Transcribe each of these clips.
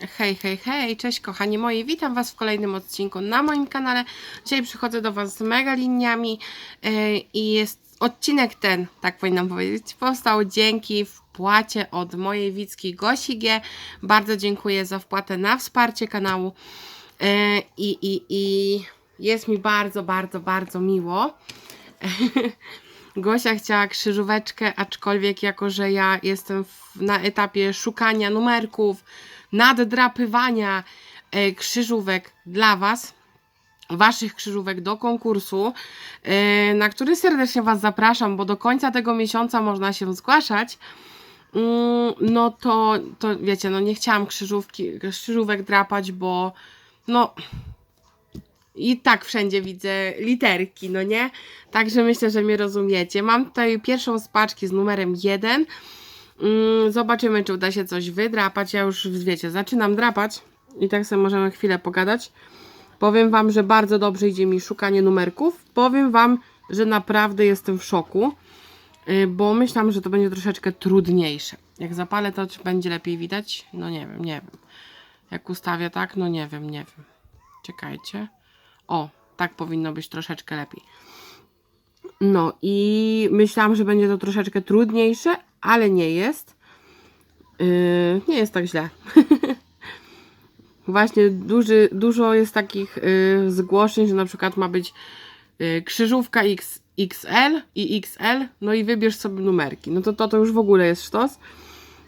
Hej, hej, hej, cześć kochani moi, witam Was w kolejnym odcinku na moim kanale. Dzisiaj przychodzę do Was z mega liniami yy, i jest odcinek ten, tak powinnam powiedzieć, powstał dzięki wpłacie od mojej Wicki Gosi G. Bardzo dziękuję za wpłatę na wsparcie kanału yy, i, i, i jest mi bardzo, bardzo, bardzo miło. Gosia chciała krzyżóweczkę, aczkolwiek jako, że ja jestem w, na etapie szukania numerków, naddrapywania e, krzyżówek dla Was, Waszych krzyżówek do konkursu, e, na który serdecznie Was zapraszam, bo do końca tego miesiąca można się zgłaszać. Mm, No to, to wiecie, no nie chciałam krzyżówki, krzyżówek drapać, bo no i tak wszędzie widzę literki, no nie? Także myślę, że mnie rozumiecie. Mam tutaj pierwszą z paczki z numerem 1. Mm, Zobaczymy, czy uda się coś wydrapać. Ja już, wiecie, zaczynam drapać i tak sobie możemy chwilę pogadać. Powiem Wam, że bardzo dobrze idzie mi szukanie numerków. Powiem Wam, że naprawdę jestem w szoku, y, bo myślałam, że to będzie troszeczkę trudniejsze. Jak zapalę, to czy będzie lepiej widać? No nie wiem, nie wiem. Jak ustawię tak? No nie wiem, nie wiem. Czekajcie. O, tak powinno być troszeczkę lepiej. No i myślałam, że będzie to troszeczkę trudniejsze, ale nie jest. Yy, nie jest tak źle. Właśnie duży, dużo jest takich yy, zgłoszeń, że na przykład ma być yy, krzyżówka X, XL i XL, no i wybierz sobie numerki. No to to, to już w ogóle jest sztos.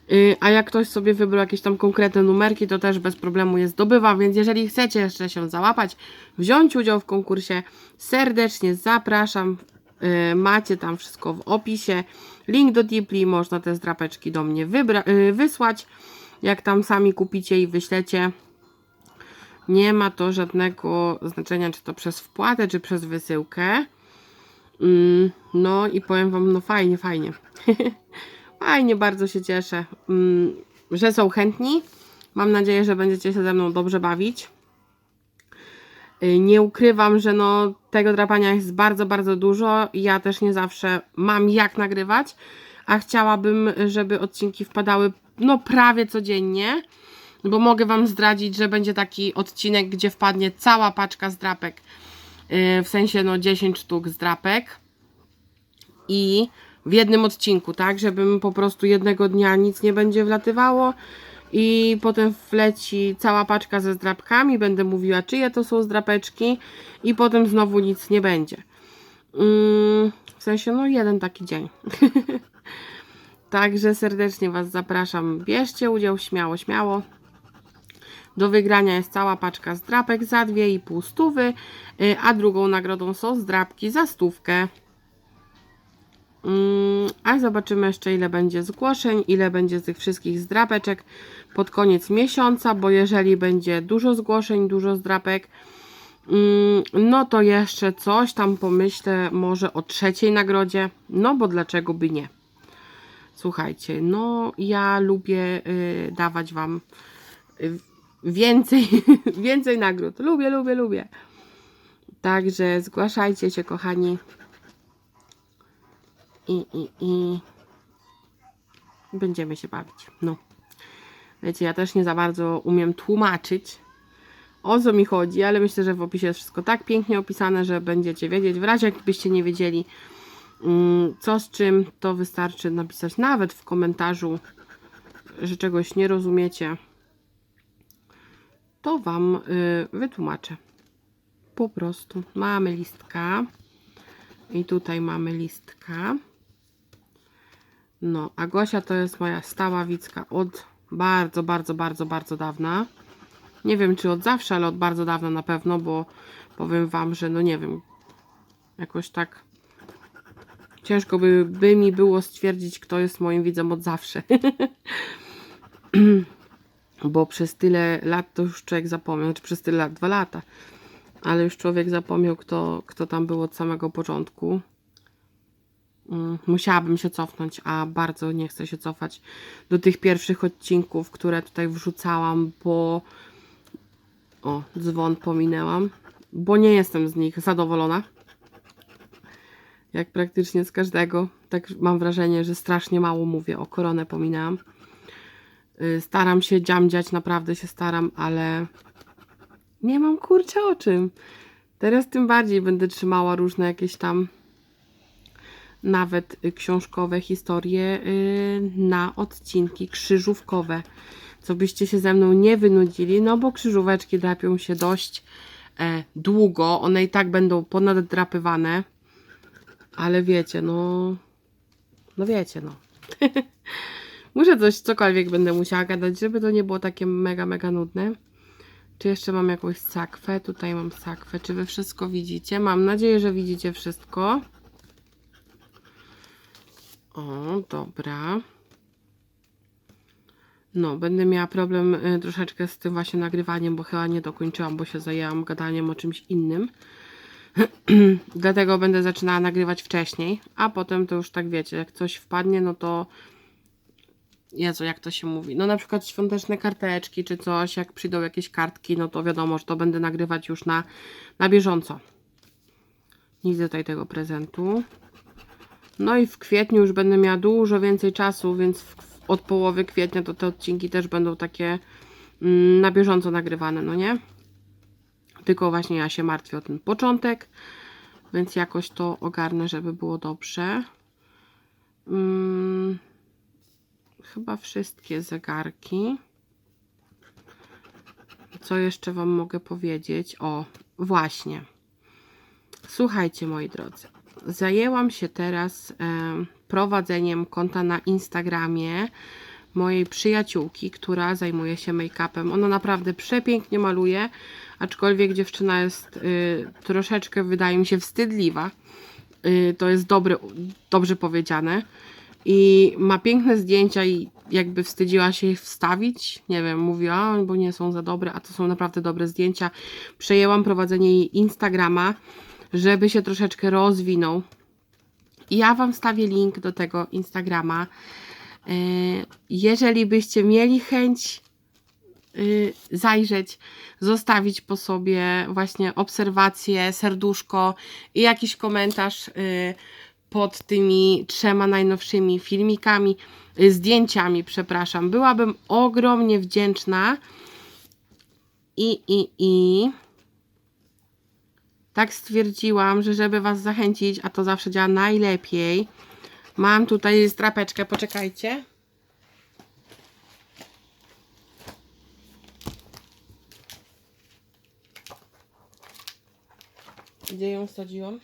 Yy, a jak ktoś sobie wybrał jakieś tam konkretne numerki, to też bez problemu je zdobywa, więc jeżeli chcecie jeszcze się załapać, wziąć udział w konkursie, serdecznie zapraszam. Yy, macie tam wszystko w opisie. Link do Deeply, można te zdrapeczki do mnie yy, wysłać. Jak tam sami kupicie i wyślecie, nie ma to żadnego znaczenia, czy to przez wpłatę, czy przez wysyłkę. Mm, no i powiem Wam, no fajnie, fajnie. fajnie, bardzo się cieszę, mm, że są chętni. Mam nadzieję, że będziecie się ze mną dobrze bawić. Y, Nie ukrywam, że no, tego drapania jest bardzo, bardzo dużo. Ja też nie zawsze mam jak nagrywać, a chciałabym, żeby odcinki wpadały no prawie codziennie, bo mogę Wam zdradzić, że będzie taki odcinek, gdzie wpadnie cała paczka zdrapek, y, w sensie no 10 sztuk zdrapek i w jednym odcinku, tak, żebym po prostu jednego dnia nic nie będzie wlatywało i potem wleci cała paczka ze zdrapkami, będę mówiła czyje to są zdrapeczki i potem znowu nic nie będzie. Mm, w sensie no jeden taki dzień. Także serdecznie Was zapraszam. Bierzcie udział śmiało, śmiało. Do wygrania jest cała paczka zdrapek za 2,5 stówy, y, a drugą nagrodą są zdrapki za stówkę. Mm, A zobaczymy jeszcze ile będzie zgłoszeń, ile będzie z tych wszystkich zdrapeczek pod koniec miesiąca, bo jeżeli będzie dużo zgłoszeń, dużo zdrapek, mm, no to jeszcze coś tam pomyślę może o trzeciej nagrodzie, no bo dlaczego by nie. Słuchajcie, no ja lubię y, dawać Wam y, więcej, więcej nagród. Lubię, lubię, lubię. Także zgłaszajcie się, kochani. I, i, i będziemy się bawić. No. Wiecie, ja też nie za bardzo umiem tłumaczyć, o co mi chodzi, ale myślę, że w opisie jest wszystko tak pięknie opisane, że będziecie wiedzieć. W razie jakbyście nie wiedzieli, mm, co z czym, to wystarczy napisać nawet w komentarzu, że czegoś nie rozumiecie. To Wam y, wytłumaczę. Po prostu mamy listka. I tutaj mamy listka. No, a Gosia to jest moja stała wicka od bardzo, bardzo, bardzo, bardzo dawna. Nie wiem, czy od zawsze, ale od bardzo dawna na pewno, bo powiem Wam, że no nie wiem, jakoś tak ciężko by, by mi było stwierdzić, kto jest moim widzem od zawsze. bo przez tyle lat to już człowiek zapomniał, czy przez tyle lat, dwa lata, ale już człowiek zapomniał, kto, kto tam był od samego początku. Mm, Musiałabym się cofnąć, a bardzo nie chcę się cofać do tych pierwszych odcinków, które tutaj wrzucałam, bo o, dzwon pominęłam, bo nie jestem z nich zadowolona. Jak praktycznie z każdego. Tak mam wrażenie, że strasznie mało mówię o koronę pominęłam. Y, Staram się dziamdziać, naprawdę się staram, ale nie mam kurczę o czym. Teraz tym bardziej będę trzymała różne jakieś tam nawet książkowe historie y, na odcinki krzyżówkowe. Co byście się ze mną nie wynudzili, no bo krzyżóweczki drapią się dość e, długo. One i tak będą ponaddrapywane. Ale wiecie, no. No wiecie, no. Muszę coś, cokolwiek będę musiała gadać, żeby to nie było takie mega, mega nudne. Czy jeszcze mam jakąś sakwę? Tutaj mam sakwę. Czy wy wszystko widzicie? Mam nadzieję, że widzicie wszystko. O, dobra. No, będę miała problem y, troszeczkę z tym właśnie nagrywaniem, bo chyba nie dokończyłam, bo się zajęłam gadaniem o czymś innym. Dlatego będę zaczynała nagrywać wcześniej, a potem to już tak wiecie, jak coś wpadnie, no to Jezu, jak to się mówi? No na przykład świąteczne karteczki czy coś, jak przyjdą jakieś kartki, no to wiadomo, że to będę nagrywać już na, na bieżąco. Nie widzę tutaj tego prezentu. No i w kwietniu już będę miała dużo więcej czasu, więc w, od połowy kwietnia to te odcinki też będą takie mm, na bieżąco nagrywane, no nie? Tylko właśnie ja się martwię o ten początek, więc jakoś to ogarnę, żeby było dobrze. Mm, chyba wszystkie zegarki. Co jeszcze Wam mogę powiedzieć? O, właśnie. Słuchajcie, moi drodzy. Zajęłam się teraz e, prowadzeniem konta na Instagramie mojej przyjaciółki, która zajmuje się make-upem. Ona naprawdę przepięknie maluje, aczkolwiek dziewczyna jest y, troszeczkę, wydaje mi się, wstydliwa. Y, to jest dobrze powiedziane. I ma piękne zdjęcia i jakby wstydziła się ich wstawić. Nie wiem, mówiła, bo nie są za dobre, a to są naprawdę dobre zdjęcia. Przejęłam prowadzenie jej Instagrama, żeby się troszeczkę rozwinął. Ja Wam stawię link do tego Instagrama. E, Jeżeli byście mieli chęć y, zajrzeć, zostawić po sobie właśnie obserwacje, serduszko i jakiś komentarz y, pod tymi trzema najnowszymi filmikami, zdjęciami, przepraszam. Byłabym ogromnie wdzięczna. I, i, i tak stwierdziłam, że żeby Was zachęcić, a to zawsze działa najlepiej, mam tutaj strapeczkę, poczekajcie. Gdzie ją wsadziłam?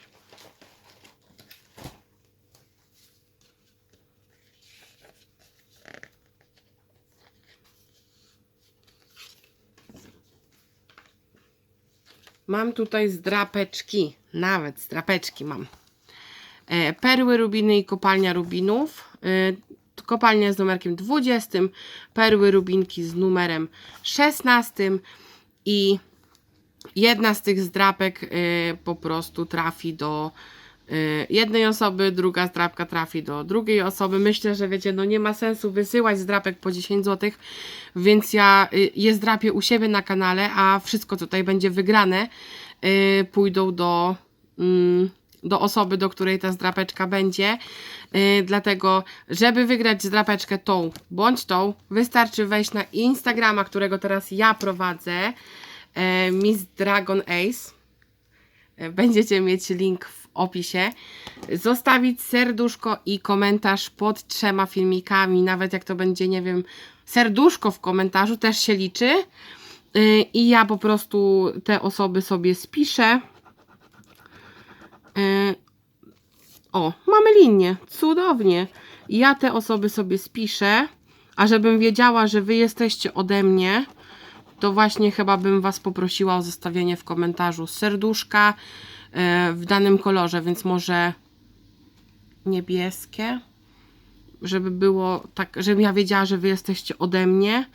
Mam tutaj zdrapeczki, nawet zdrapeczki mam. E, perły rubiny i kopalnia rubinów. E, kopalnia z numerkiem 20, perły rubinki z numerem 16 i jedna z tych zdrapek y, po prostu trafi do jednej osoby, druga zdrapka trafi do drugiej osoby. Myślę, że wiecie, no nie ma sensu wysyłać zdrapek po 10 zł, więc ja y, je zdrapię u siebie na kanale, a wszystko tutaj będzie wygrane y, pójdą do mm, do osoby, do której ta zdrapeczka będzie. Dlatego, żeby wygrać zdrapeczkę tą bądź tą, wystarczy wejść na Instagrama, którego teraz ja prowadzę, Miss Dragon Ace. Będziecie mieć link w opisie. Zostawić serduszko i komentarz pod trzema filmikami, nawet jak to będzie, nie wiem, serduszko w komentarzu też się liczy. E, I ja po prostu te osoby sobie spiszę. E, O, mamy linię. Cudownie. Ja te osoby sobie spiszę, a żebym wiedziała, że wy jesteście ode mnie, to właśnie chyba bym was poprosiła o zostawienie w komentarzu serduszka w danym kolorze, więc może niebieskie, żeby było tak, żebym ja wiedziała, że wy jesteście ode mnie.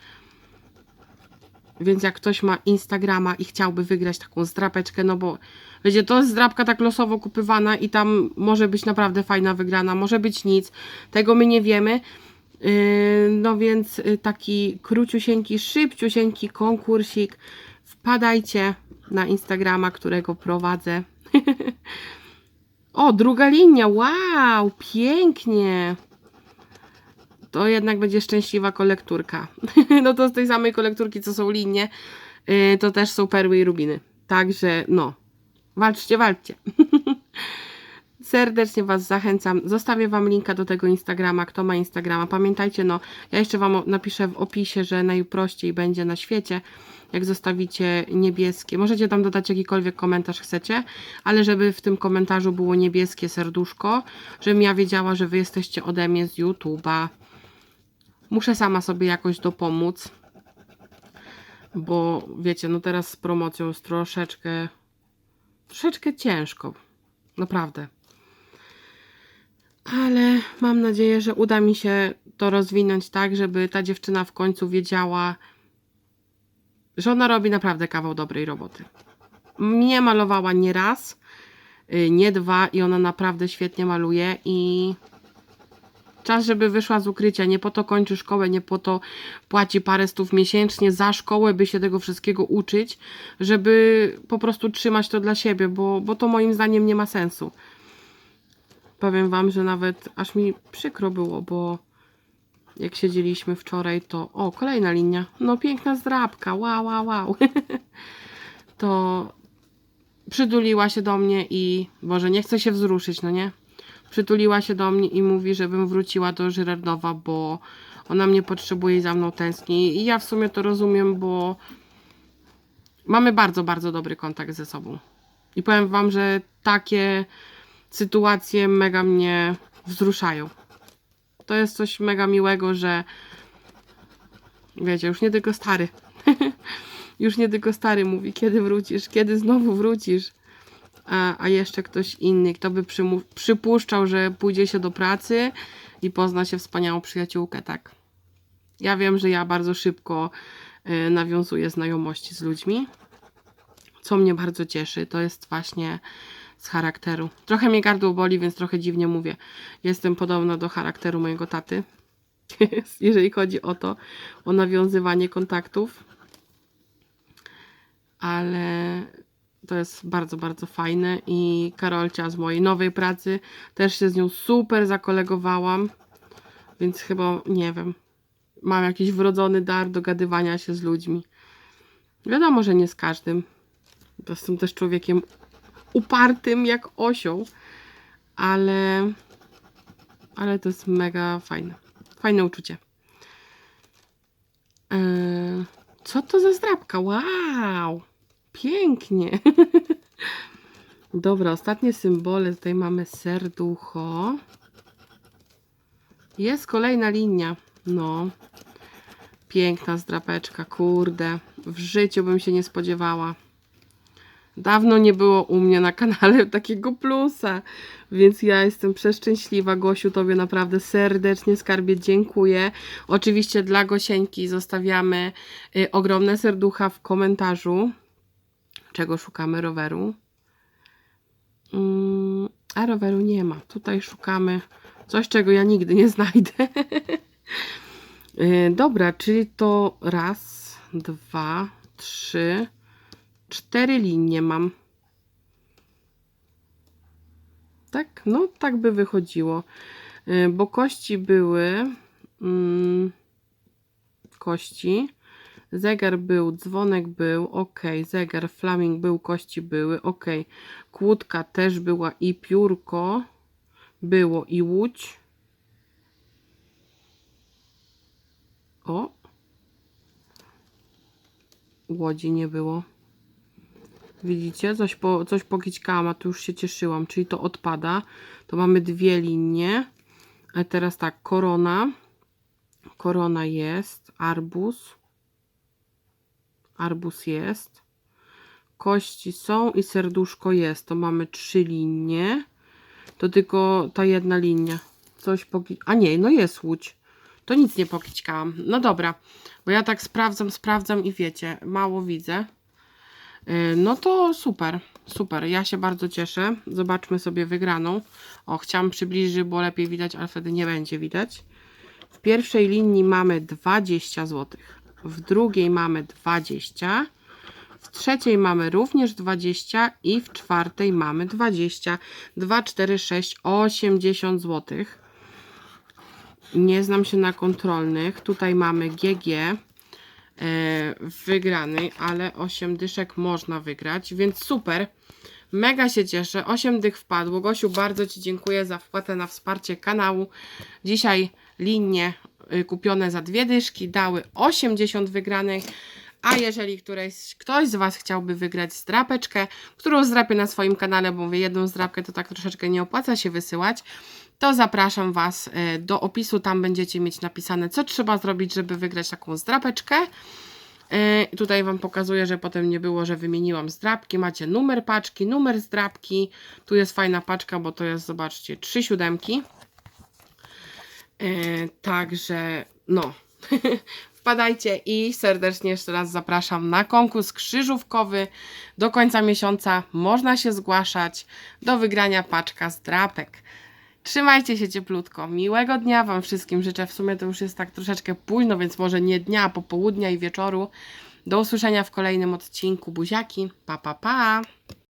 Więc jak ktoś ma Instagrama i chciałby wygrać taką zdrapeczkę, no bo wiecie, to jest zdrapka tak losowo kupywana i tam może być naprawdę fajna wygrana, może być nic, tego my nie wiemy. Yy, no więc yy, taki króciusieńki, szybciusieńki konkursik. Wpadajcie na Instagrama, którego prowadzę. o, druga linia, wow, pięknie. to jednak będzie szczęśliwa kolekturka. no to z tej samej kolekturki, co są linie, yy, to też są perły i rubiny. Także no, walczcie, walczcie. Serdecznie Was zachęcam. Zostawię Wam linka do tego Instagrama, kto ma Instagrama. Pamiętajcie, no, ja jeszcze Wam napiszę w opisie, że najprościej będzie na świecie, jak zostawicie niebieskie. Możecie tam dodać jakikolwiek komentarz chcecie, ale żeby w tym komentarzu było niebieskie serduszko, żebym ja wiedziała, że Wy jesteście ode mnie z YouTube'a. Muszę sama sobie jakoś dopomóc, bo wiecie, no teraz z promocją jest troszeczkę, troszeczkę ciężko. Naprawdę ale mam nadzieję, że uda mi się to rozwinąć tak, żeby ta dziewczyna w końcu wiedziała, że ona robi naprawdę kawał dobrej roboty. Mnie malowała nie raz, y, nie dwa i ona naprawdę świetnie maluje i czas, żeby wyszła z ukrycia. Nie po to kończy szkołę, nie po to płaci parę stów miesięcznie za szkołę, by się tego wszystkiego uczyć, żeby po prostu trzymać to dla siebie, bo, bo to moim zdaniem nie ma sensu. Powiem Wam, że nawet aż mi przykro było, bo jak siedzieliśmy wczoraj, to. O, kolejna linia. No, piękna zdrabka. Wow, wow, wow. to przytuliła się do mnie i. Boże, nie chcę się wzruszyć, no nie? Przytuliła się do mnie i mówi, żebym wróciła do Żyrardowa, bo ona mnie potrzebuje i za mną tęskni. I ja w sumie to rozumiem, bo mamy bardzo, bardzo dobry kontakt ze sobą. I powiem Wam, że takie sytuacje mega mnie wzruszają. To jest coś mega miłego, że wiecie, już nie tylko stary. już nie tylko stary mówi, kiedy wrócisz, kiedy znowu wrócisz. A, a jeszcze ktoś inny, kto by przypuszczał, że pójdzie się do pracy i pozna się wspaniałą przyjaciółkę, tak. Ja wiem, że ja bardzo szybko y, nawiązuję znajomości z ludźmi, co mnie bardzo cieszy. To jest właśnie z charakteru. Trochę mnie gardło boli, więc trochę dziwnie mówię. Jestem podobna do charakteru mojego taty, jeżeli chodzi o to, o nawiązywanie kontaktów. Ale to jest bardzo, bardzo fajne i Karolcia z mojej nowej pracy też się z nią super zakolegowałam, więc chyba, nie wiem, mam jakiś wrodzony dar dogadywania się z ludźmi. Wiadomo, że nie z każdym. Jestem też człowiekiem upartym jak osioł, ale, ale to jest mega fajne. Fajne uczucie. Eee, co to za zdrabka? Wow! Pięknie. Dobra, ostatnie symbole. Tutaj mamy serducho. Jest kolejna linia. No. Piękna zdrapeczka, kurde. W życiu bym się nie spodziewała. Dawno nie było u mnie na kanale takiego plusa, więc ja jestem przeszczęśliwa. Gosiu, Tobie naprawdę serdecznie skarbie dziękuję. Oczywiście dla Gosieńki zostawiamy y, ogromne serducha w komentarzu, czego szukamy roweru. Mm, a roweru nie ma. Tutaj szukamy coś, czego ja nigdy nie znajdę. Y, Dobra, czyli to raz, dwa, trzy, cztery linie mam. Tak? No, tak by wychodziło. Y, Bo kości były. Mm, kości. Zegar był, dzwonek był, ok. Zegar, flaming był, kości były, ok. Kłódka też była i piórko było i łódź. O! Łodzi nie było. Widzicie? Coś, po, coś pokićkałam, a tu już się cieszyłam. Czyli to odpada. To mamy dwie linie. A teraz tak, korona. Korona jest. Arbuz. Arbuz jest. Kości są i serduszko jest. To mamy trzy linie. To tylko ta jedna linia. Coś poki... A nie, no jest łódź. To nic nie pokićkałam. No dobra, bo ja tak sprawdzam, sprawdzam i wiecie, mało widzę. Yy, No to super, super. Ja się bardzo cieszę. Zobaczmy sobie wygraną. O, chciałam przybliżyć, bo lepiej widać, ale wtedy nie będzie widać. W pierwszej linii mamy 20 zł. W drugiej mamy 20. W trzeciej mamy również 20 i w czwartej mamy 20. 2, 4, 6, 80 zł. Nie znam się na kontrolnych. Tutaj mamy GG e, wygrany, ale 8 dyszek można wygrać, więc super. Mega się cieszę. 8 dych wpadło. Gosiu, bardzo Ci dziękuję za wpłatę na wsparcie kanału. Dzisiaj linie y, kupione za dwie dyszki dały 80 wygranych. A jeżeli któreś, ktoś z Was chciałby wygrać zdrapeczkę, którą zdrapię na swoim kanale, bo mówię, jedną zdrapkę to tak troszeczkę nie opłaca się wysyłać, to zapraszam Was y, do opisu. Tam będziecie mieć napisane, co trzeba zrobić, żeby wygrać taką zdrapeczkę. Yy, tutaj Wam pokazuję, że potem nie było, że wymieniłam zdrapki. Macie numer paczki, numer zdrapki. Tu jest fajna paczka, bo to jest, zobaczcie, trzy siódemki. Yy, także, no. Wpadajcie i serdecznie jeszcze raz zapraszam na konkurs krzyżówkowy. Do końca miesiąca można się zgłaszać do wygrania paczka zdrapek. Trzymajcie się cieplutko. Miłego dnia Wam wszystkim życzę. W sumie to już jest tak troszeczkę późno, więc może nie dnia, a popołudnia i wieczoru. Do usłyszenia w kolejnym odcinku. Buziaki. Pa, pa, pa.